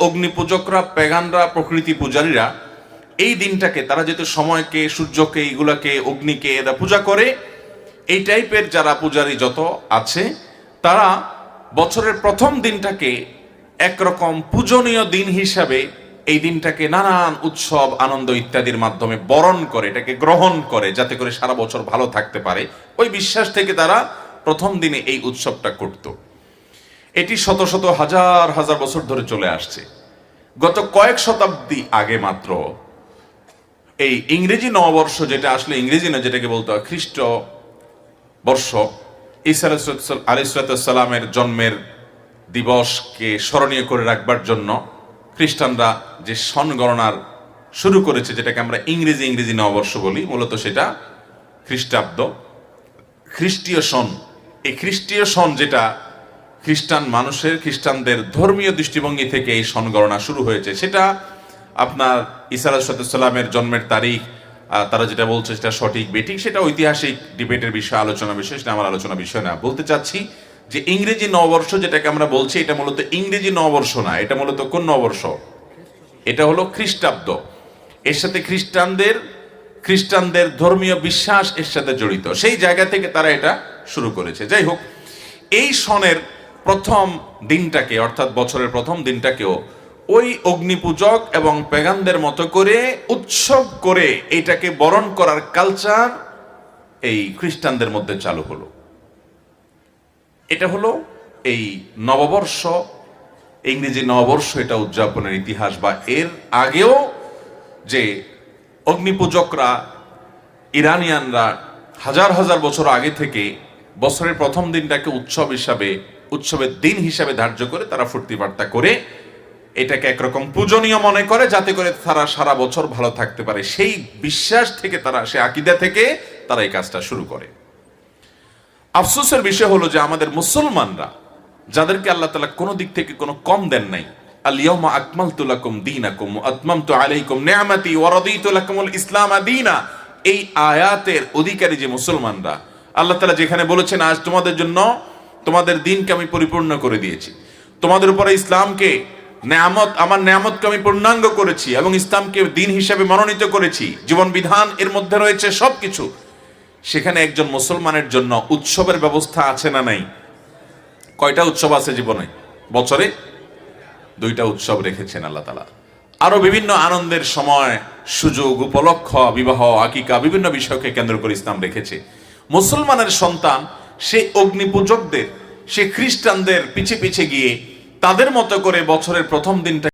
অগ্নিপূজকরা, পেগানরা, প্রকৃতি পূজারীরা, এই দিনটাকে, তারা যেহেতু সময়কে, সূর্যকে এইগুলাকে অগ্নিকে এরা পূজা করে, এই টাইপের যারা পূজারী যত আছে, তারা বছরের প্রথম দিনটাকে একরকম পূজনীয় দিন হিসাবে এই দিনটাকে নানান উৎসব, আনন্দ ইত্যাদির মাধ্যমে বরণ করে, এটাকে গ্রহণ করে, যাতে করে সারা বছর ভালো থাকতে পারে। ওই বিশ্বাস থেকে তারা প্রথম দিনে এই উৎসবটা করত। এটি শত শত হাজার হাজার বছর ধরে চলে আসছে। গত কয়েক শতাব্দী আগে মাত্র এই ইংরেজি নববর্ষ যেটা আসলে ইংরেজি না, যেটাকে বলতে হয় খ্রিস্ট বর্ষ, ঈসা আলিসালামের জন্মের দিবসকে স্মরণীয় করে রাখবার জন্য খ্রিস্টানরা যে সন গণনার শুরু করেছে, যেটাকে আমরা ইংরেজি ইংরেজি নববর্ষ বলি, মূলত সেটা খ্রিস্টাব্দ। খ্রিস্টীয় সন, এই খ্রিস্টীয় সন যেটা খ্রিস্টান মানুষের, খ্রিস্টানদের ধর্মীয় দৃষ্টিভঙ্গি থেকে এই সন গণনা শুরু হয়েছে। সেটা আপনার ইসা আলাহিসাল্লামের জন্মের তারিখ তারা যেটা বলছে সেটা সঠিক, বেঠিক, সেটা ঐতিহাসিক ডিবেটের বিষয়, আলোচনা বিষয়, সেটা আমার আলোচনা বিষয় না। বলতে চাচ্ছি যে ইংরেজি নববর্ষ যেটাকে আমরা বলছি, এটা মূলত ইংরেজি নববর্ষ না, এটা মূলত কোন নববর্ষ? এটা হলো খ্রিস্টাব্দ। এর সাথে খ্রিস্টানদের খ্রিস্টানদের ধর্মীয় বিশ্বাস এর সাথে জড়িত। সেই জায়গা থেকে তারা এটা শুরু করেছে। যাই হোক, এই সনের প্রথম দিনটাকে, অর্থাৎ বছরের প্রথম দিনটাকেও ওই অগ্নিপূজক এবং পেগানদের মতো করে উৎসব করে এটাকে বরণ করার কালচার এই খ্রিস্টানদের মধ্যে চালু হলো। এটা হলো এই নববর্ষ, ইংরেজি নববর্ষ এটা উদযাপনের ইতিহাস বা এর আগেও যে অগ্নিপূজকরা, ইরানিয়ানরা হাজার হাজার বছর আগে থেকে বছরের প্রথম দিনটাকে উৎসব হিসাবে উৎসবের দিন হিসাবে ধার্য করে তারা ফুর্তি বার্তা করে এটাকে একরকম পূজনীয় মনে করে, যাতে করে তারা সারা বছর ভালো থাকতে পারে। সেই বিশ্বাস থেকে তারা, সে আকিদা থেকে তারা এই কাজটা শুরু করে। আফসোসের বিষয় হলো যে আমাদের মুসলমানরা, যাদেরকে আল্লাহ তালা কোনো দিক থেকে কোনো কম দেন নাই লাকুমুল ইসলাম এই আয়াতের অধিকারী যে মুসলমানরা, আল্লাহ যেখানে বলেছেন, আজ তোমাদের জন্য তোমাদের দিনকে আমি পরিপূর্ণ করে দিয়েছি। তোমাদের উপরে ইসলামকে নেয়ামত, আমার নেয়ামতকে আমি পূর্ণাঙ্গ করেছি এবং ইসলামকে দিন হিসাবে মনোনীত করেছি। জীবন বিধান এর মধ্যে রয়েছে সবকিছু। সেখানে একজন মুসলমানের জন্য উৎসবের ব্যবস্থা আছে না নাই? কয়টা উৎসব আছে জীবনে? বছরে দুইটা উৎসব রেখেছেন আল্লাহ তালা আরও বিভিন্ন আনন্দের সময়, সুযোগ, উপলক্ষ, বিবাহ, আকিকা, বিভিন্ন বিষয়কে কেন্দ্র করে ইসলাম রেখেছে। মুসলমানের সন্তান সেই অগ্নিপূজকদের সে খ্রিস্টানদের পিছে পিছে গিয়ে তাদের মতো করে বছরের প্রথম দিনটা